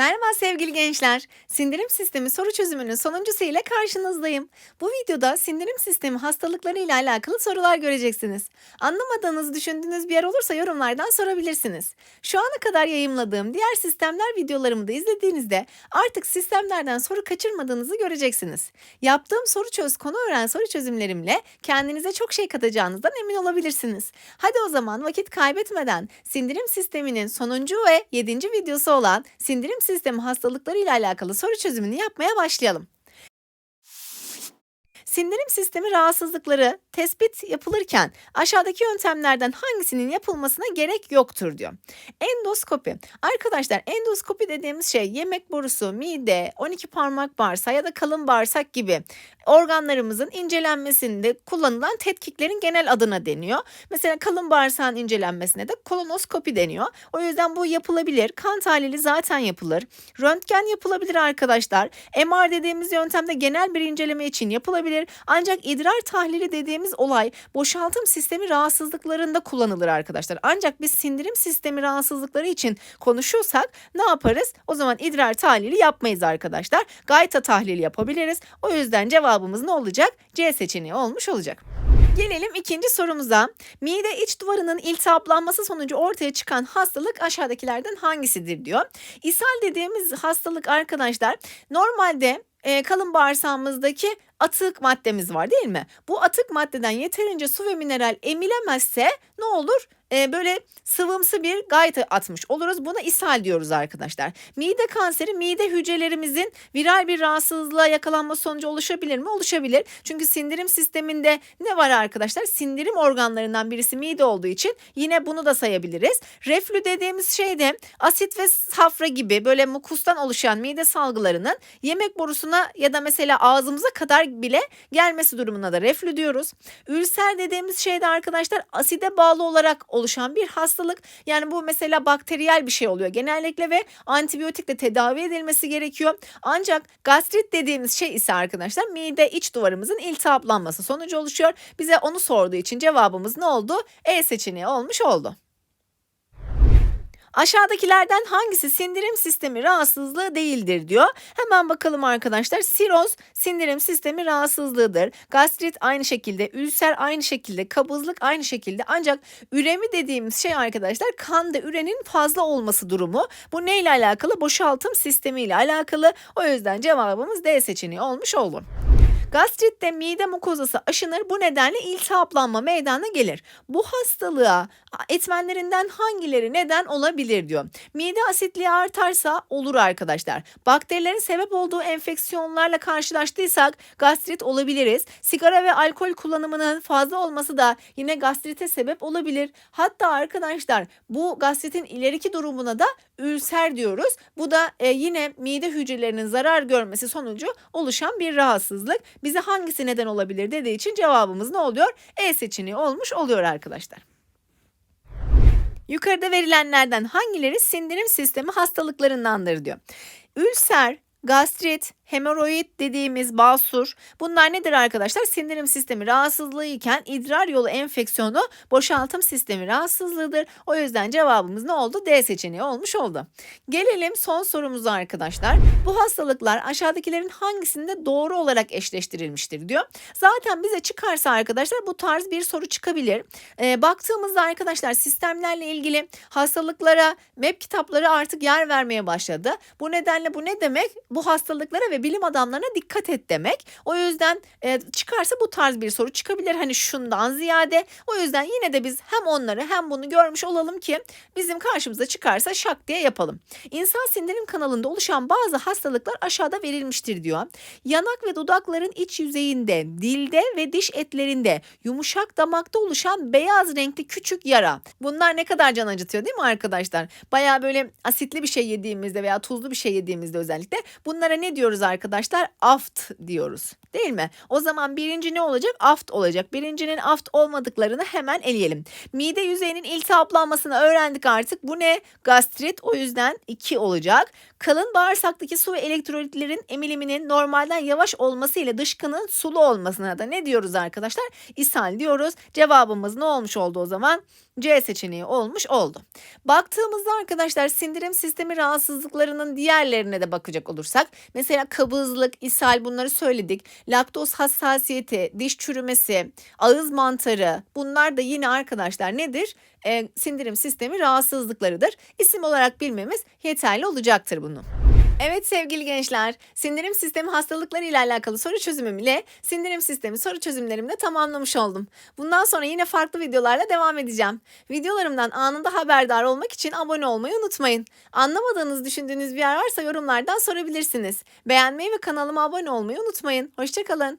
Merhaba sevgili gençler. Sindirim sistemi soru çözümünün sonuncusu ile karşınızdayım. Bu videoda sindirim sistemi hastalıkları ile alakalı sorular göreceksiniz. Anlamadığınız, düşündüğünüz bir yer olursa yorumlardan sorabilirsiniz. Şu ana kadar yayımladığım diğer sistemler videolarımı da izlediğinizde artık sistemlerden soru kaçırmadığınızı göreceksiniz. Yaptığım soru çöz konu öğren soru çözümlerimle kendinize çok şey katacağınızdan emin olabilirsiniz. Hadi o zaman vakit kaybetmeden sindirim sisteminin sonuncu ve yedinci videosu olan sindirim sistemi hastalıkları ile alakalı soru çözümünü yapmaya başlayalım. Sindirim sistemi rahatsızlıkları tespit yapılırken aşağıdaki yöntemlerden hangisinin yapılmasına gerek yoktur diyor. Endoskopi. Arkadaşlar endoskopi dediğimiz şey yemek borusu, mide, 12 parmak bağırsağı ya da kalın bağırsak gibi organlarımızın incelenmesinde kullanılan tetkiklerin genel adına deniyor. Mesela kalın bağırsağın incelenmesine de kolonoskopi deniyor. O yüzden bu yapılabilir. Kan tahlili zaten yapılır. Röntgen yapılabilir arkadaşlar. MR dediğimiz yöntemde genel bir inceleme için yapılabilir. Ancak idrar tahlili dediğimiz olay boşaltım sistemi rahatsızlıklarında kullanılır arkadaşlar. Ancak biz sindirim sistemi rahatsızlıkları için konuşuyorsak ne yaparız? O zaman idrar tahlili yapmayız arkadaşlar. Gayta tahlili yapabiliriz. O yüzden cevabımız ne olacak? C seçeneği olmuş olacak. Gelelim ikinci sorumuza. Mide iç duvarının iltihaplanması sonucu ortaya çıkan hastalık aşağıdakilerden hangisidir diyor. İshal dediğimiz hastalık arkadaşlar normalde e, kalın bağırsağımızdaki atık maddemiz var değil mi? Bu atık maddeden yeterince su ve mineral emilemezse ne olur? Ee, böyle sıvımsı bir gayta atmış oluruz. Buna ishal diyoruz arkadaşlar. Mide kanseri mide hücrelerimizin viral bir rahatsızlığa yakalanması sonucu oluşabilir mi? Oluşabilir. Çünkü sindirim sisteminde ne var arkadaşlar? Sindirim organlarından birisi mide olduğu için yine bunu da sayabiliriz. Reflü dediğimiz şey de asit ve safra gibi böyle mukustan oluşan mide salgılarının yemek borusuna ya da mesela ağzımıza kadar bile gelmesi durumuna da reflü diyoruz. Ülser dediğimiz şey de arkadaşlar aside bağlı olarak oluşan bir hastalık. Yani bu mesela bakteriyel bir şey oluyor genellikle ve antibiyotikle tedavi edilmesi gerekiyor. Ancak gastrit dediğimiz şey ise arkadaşlar mide iç duvarımızın iltihaplanması sonucu oluşuyor. Bize onu sorduğu için cevabımız ne oldu? E seçeneği olmuş oldu. Aşağıdakilerden hangisi sindirim sistemi rahatsızlığı değildir diyor. Hemen bakalım arkadaşlar. Siroz sindirim sistemi rahatsızlığıdır. Gastrit aynı şekilde, ülser aynı şekilde, kabızlık aynı şekilde. Ancak üremi dediğimiz şey arkadaşlar kanda ürenin fazla olması durumu. Bu neyle alakalı? Boşaltım sistemi ile alakalı. O yüzden cevabımız D seçeneği olmuş olur. Gastritte mide mukozası aşınır bu nedenle iltihaplanma meydana gelir. Bu hastalığa etmenlerinden hangileri neden olabilir diyor. Mide asitliği artarsa olur arkadaşlar. Bakterilerin sebep olduğu enfeksiyonlarla karşılaştıysak gastrit olabiliriz. Sigara ve alkol kullanımının fazla olması da yine gastrite sebep olabilir. Hatta arkadaşlar bu gastritin ileriki durumuna da ülser diyoruz. Bu da e, yine mide hücrelerinin zarar görmesi sonucu oluşan bir rahatsızlık. Bize hangisi neden olabilir dediği için cevabımız ne oluyor? E seçeneği olmuş oluyor arkadaşlar. Yukarıda verilenlerden hangileri sindirim sistemi hastalıklarındandır diyor. Ülser, gastrit, hemoroid dediğimiz basur bunlar nedir arkadaşlar? Sindirim sistemi rahatsızlığı iken idrar yolu enfeksiyonu boşaltım sistemi rahatsızlığıdır. O yüzden cevabımız ne oldu? D seçeneği olmuş oldu. Gelelim son sorumuza arkadaşlar. Bu hastalıklar aşağıdakilerin hangisinde doğru olarak eşleştirilmiştir diyor. Zaten bize çıkarsa arkadaşlar bu tarz bir soru çıkabilir. Ee, baktığımızda arkadaşlar sistemlerle ilgili hastalıklara MEP kitapları artık yer vermeye başladı. Bu nedenle bu ne demek? Bu hastalıklara ve bilim adamlarına dikkat et demek. O yüzden e, çıkarsa bu tarz bir soru çıkabilir. Hani şundan ziyade. O yüzden yine de biz hem onları hem bunu görmüş olalım ki bizim karşımıza çıkarsa şak diye yapalım. İnsan sindirim kanalında oluşan bazı hastalıklar aşağıda verilmiştir diyor. Yanak ve dudakların iç yüzeyinde, dilde ve diş etlerinde yumuşak damakta oluşan beyaz renkli küçük yara. Bunlar ne kadar can acıtıyor değil mi arkadaşlar? Baya böyle asitli bir şey yediğimizde veya tuzlu bir şey yediğimizde özellikle bunlara ne diyoruz? Aft diyoruz. Değil mi? O zaman birinci ne olacak? Aft olacak. Birincinin aft olmadıklarını hemen eleyelim. Mide yüzeyinin iltihaplanmasını öğrendik artık. Bu ne? Gastrit. O yüzden 2 olacak. Kalın bağırsaktaki su ve elektrolitlerin emiliminin normalden yavaş olması ile dışkının sulu olmasına da ne diyoruz arkadaşlar? İshal diyoruz. Cevabımız ne olmuş oldu o zaman? C seçeneği olmuş oldu. Baktığımızda arkadaşlar sindirim sistemi rahatsızlıklarının diğerlerine de bakacak olursak mesela kabızlık, ishal bunları söyledik. Laktoz hassasiyeti, diş çürümesi, ağız mantarı bunlar da yine arkadaşlar nedir? Ee, sindirim sistemi rahatsızlıklarıdır. İsim olarak bilmemiz yeterli olacaktır bunu. Evet sevgili gençler, sindirim sistemi hastalıkları ile alakalı soru çözümüm ile sindirim sistemi soru çözümlerimi de tamamlamış oldum. Bundan sonra yine farklı videolarla devam edeceğim. Videolarımdan anında haberdar olmak için abone olmayı unutmayın. Anlamadığınız düşündüğünüz bir yer varsa yorumlardan sorabilirsiniz. Beğenmeyi ve kanalıma abone olmayı unutmayın. Hoşçakalın.